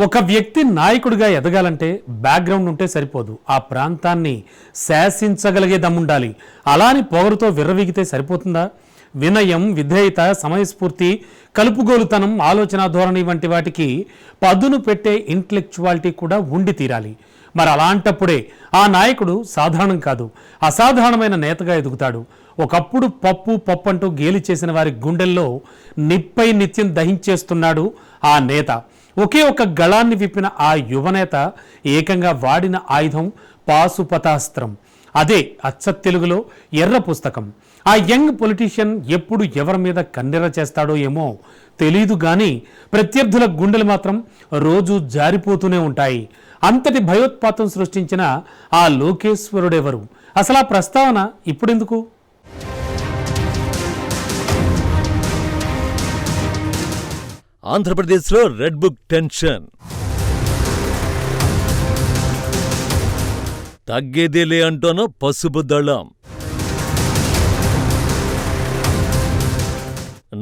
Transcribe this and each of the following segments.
ఒక వ్యక్తి నాయకుడిగా ఎదగాలంటే బ్యాక్గ్రౌండ్ ఉంటే సరిపోదు. ఆ ప్రాంతాన్ని శాసించగలిగే దమ్ముండాలి. అలాని పొగరుతో విర్రవీగితే సరిపోతుందా? వినయం విధేయత సమయస్ఫూర్తి కలుపుగోలుతనం ఆలోచన ధోరణి వంటి వాటికి పదును పెట్టే ఇంటలెక్చువాలిటీ కూడా ఉండి తీరాలి. మరి అలాంటప్పుడే ఆ నాయకుడు సాధారణం కాదు. అసాధారణమైన నేతగా ఎదుగుతాడు. ఒకప్పుడు పప్పు పప్పు అంటూ గేలి చేసిన వారి గుండెల్లో నిప్పై నిత్యం దహించేస్తున్నాడు ఆ నేత. ఒకే ఒక గళాన్ని విప్పిన ఆ యువనేత ఏకంగా వాడిన ఆయుధం పాశుపతాస్త్రం. అదే అచ్చ తెలుగులో ఎర్ర పుస్తకం. ఆ యంగ్ పొలిటీషియన్ ఎప్పుడు ఎవరి మీద కన్నెర చేస్తాడో ఏమో తెలీదు కానీ ప్రత్యర్థుల గుండెలు మాత్రం రోజు జారిపోతూనే ఉంటాయి. అంతటి భయోత్పాతం సృష్టించిన ఆ లోకేశ్వరుడెవరు? అసలు ఆ ప్రస్తావన ఇప్పుడెందుకు? ఆంధ్రప్రదేశ్లో రెడ్ బుక్ టెన్షన్. తగ్గేదేలే అంటోన పసుపు దళం.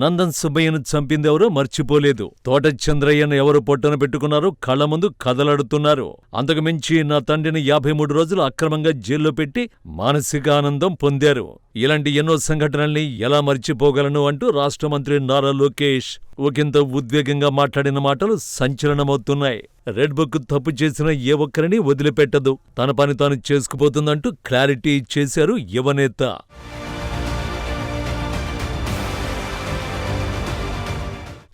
నందన్ సుబ్బయ్యను చంపిందెవరో మర్చిపోలేదు. తోట చంద్రయ్యను ఎవరు పొట్టన పెట్టుకున్నారో కళ్ళ ముందు కదలాడుతున్నారు. అంతకుమించి నా తండ్రిని యాభై మూడు రోజులు అక్రమంగా జైల్లో పెట్టి మానసిక ఆనందం పొందారు. ఇలాంటి ఎన్నో సంఘటనల్ని ఎలా మర్చిపోగలను అంటూ రాష్ట్ర మంత్రి నారా లోకేష్ ఒకంత ఉద్వేగంగా మాట్లాడిన మాటలు సంచలనమవుతున్నాయి. రెడ్ బుక్ తప్పు చేసిన ఏ ఒక్కరిని వదిలిపెట్టదు. తన పని తాను చేసుకుపోతుందంటూ క్లారిటీ ఇచ్చేశారు యువనేత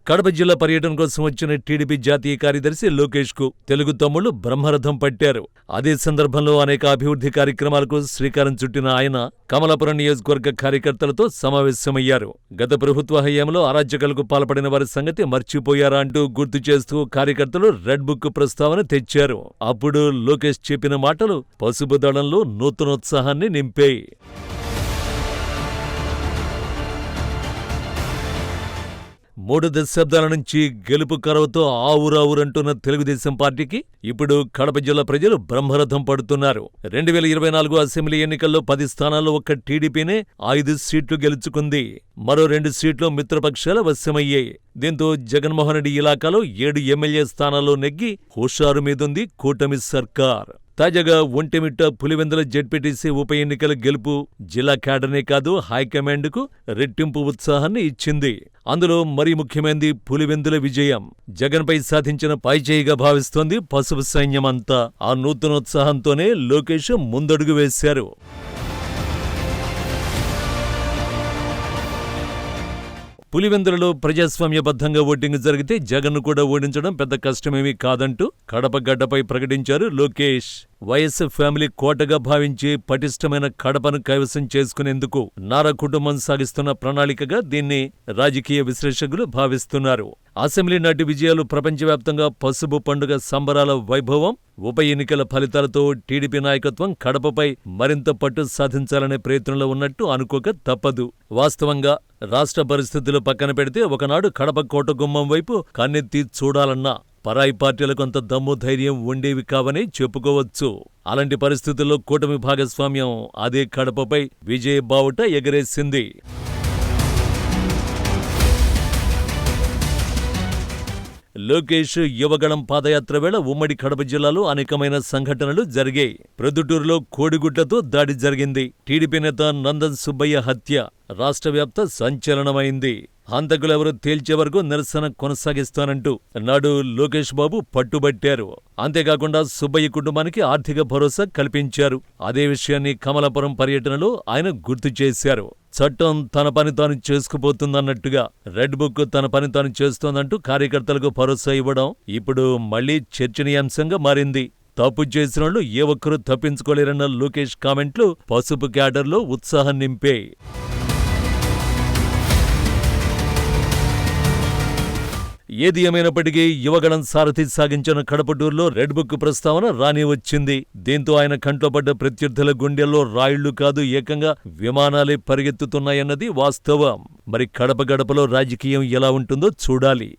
కడప జిల్లా పర్యటన కోసం వచ్చిన టీడీపీ జాతీయ కార్యదర్శి లోకేష్కు తెలుగు తమ్ముళ్ళు బ్రహ్మరథం పట్టారు. అదే సందర్భంలో అనేక అభివృద్ధి కార్యక్రమాలకు శ్రీకారం చుట్టిన ఆయన కమలాపురం నియోజకవర్గ కార్యకర్తలతో సమావేశమయ్యారు. గత ప్రభుత్వ హయాంలో అరాజ్యకాలకు పాల్పడిన వారి సంగతి మర్చిపోయారా అంటూ గుర్తు చేస్తూ కార్యకర్తలు రెడ్ బుక్ ప్రస్తావన తెచ్చారు. అప్పుడు లోకేష్ చెప్పిన మాటలు పసుపు దళంలో నూతనోత్సాహాన్ని నింపాయి. మూడు దశాబ్దాల నుంచి గెలుపు కరవతో ఆవురావురంటున్న తెలుగుదేశం పార్టీకి ఇప్పుడు కడప జిల్లా ప్రజలు బ్రహ్మరథం పడుతున్నారు. రెండు వేల ఇరవై నాలుగు అసెంబ్లీ ఎన్నికల్లో పది స్థానాల్లో ఒక్క టీడీపీనే ఐదు సీట్లు గెలుచుకుంది. మరో రెండు సీట్లు మిత్రపక్షాల వశమయ్యాయి. దీంతో జగన్మోహన్ రెడ్డి ఇలాకాలో ఏడు ఎమ్మెల్యే స్థానాల్లో నెగ్గి హుషారు మీదుంది కూటమి సర్కార్. తాజాగా ఒంటిమిట్ట పులివెందుల జడ్పీటీసీ ఉప ఎన్నికల గెలుపు జిల్లా కేడర్నే కాదు హైకమాండ్కు రెట్టింపు ఉత్సాహాన్ని ఇచ్చింది. అందులో మరీ ముఖ్యమైనది పులివెందుల విజయం. జగన్పై సాధించిన పైచేయిగా భావిస్తోంది పసుపు సైన్యమంతా. ఆ నూతనోత్సాహంతోనే లోకేష్ ముందడుగు వేశారు. పులివెందులలో ప్రజాస్వామ్యబద్ధంగా ఓటింగ్ జరిగితే జగన్ను కూడా ఓడించడం పెద్ద కష్టమేమీ కాదంటూ కడప గడ్డపై ప్రకటించారు లోకేష్. వైఎస్ ఫ్యామిలీ కోటగా భావించి పటిష్టమైన కడపను కైవసం చేసుకునేందుకు నారా కుటుంబం సాగిస్తున్న ప్రణాళికగా దీన్ని రాజకీయ విశ్లేషకులు భావిస్తున్నారు. అసెంబ్లీ నాటి విజయాలు ప్రపంచవ్యాప్తంగా పసుపు పండుగ సంబరాల వైభవం ఉప ఎన్నికల ఫలితాలతో టీడీపీ నాయకత్వం కడపపై మరింత పట్టు సాధించాలనే ప్రయత్నంలో ఉన్నట్టు అనుకోక తప్పదు. వాస్తవంగా రాష్ట్ర పరిస్థితులు పక్కన పెడితే ఒకనాడు కడప కోట గుమ్మం వైపు కన్నెత్తి చూడాలన్నా పరాయి పార్టీలకు అంత దమ్ము ధైర్యం ఉండేవి కావని చెప్పుకోవచ్చు. అలాంటి పరిస్థితుల్లో కూటమి భాగస్వామ్యం అదే కడపపై విజయ బావుట ఎగరేసింది. లోకేష్ యువగళం పాదయాత్ర వేళ ఉమ్మడి కడప జిల్లాలో అనేకమైన సంఘటనలు జరిగాయి. ప్రొద్దుటూరులో కోడిగుడ్లతో దాడి జరిగింది. టీడీపీ నేత నందన్ సుబ్బయ్య హత్య రాష్ట్ర వ్యాప్త సంచలనమైంది. హంతకులెవరూ తేల్చే వరకు నిరసన కొనసాగిస్తానంటూ నాడు లోకేష్ బాబు పట్టుబట్టారు. అంతేకాకుండా సుబ్బయ్య కుటుంబానికి ఆర్థిక భరోసా కల్పించారు. అదే విషయాన్ని కమలాపురం పర్యటనలో ఆయన గుర్తు చేశారు. చట్టం తన పని తాను చేసుకుపోతుందన్నట్టుగా రెడ్ బుక్ తన పని తాను చేస్తోందంటూ కార్యకర్తలకు భరోసా ఇవ్వడం ఇప్పుడు మళ్ళీ చర్చనీయాంశంగా మారింది. తప్పు చేసిన వాళ్ళు ఏ ఒక్కరూ తప్పించుకోలేరన్న లోకేష్ కామెంట్లు పసుపు క్యాడర్లో ఉత్సాహం నింపే. ఏది ఏమైనప్పటికీ యువగణం సారథి సాగించిన కడపటూరులో రెడ్ బుక్ ప్రస్తావన రాని వచ్చింది. దీంతో ఆయన కంట్లో పడ్డ ప్రత్యర్థుల గుండెల్లో రాయిళ్ళు కాదు ఏకంగా విమానాలే పరిగెత్తుతున్నాయన్నది వాస్తవం. మరి కడప గడపలో రాజకీయం ఎలా ఉంటుందో చూడాలి.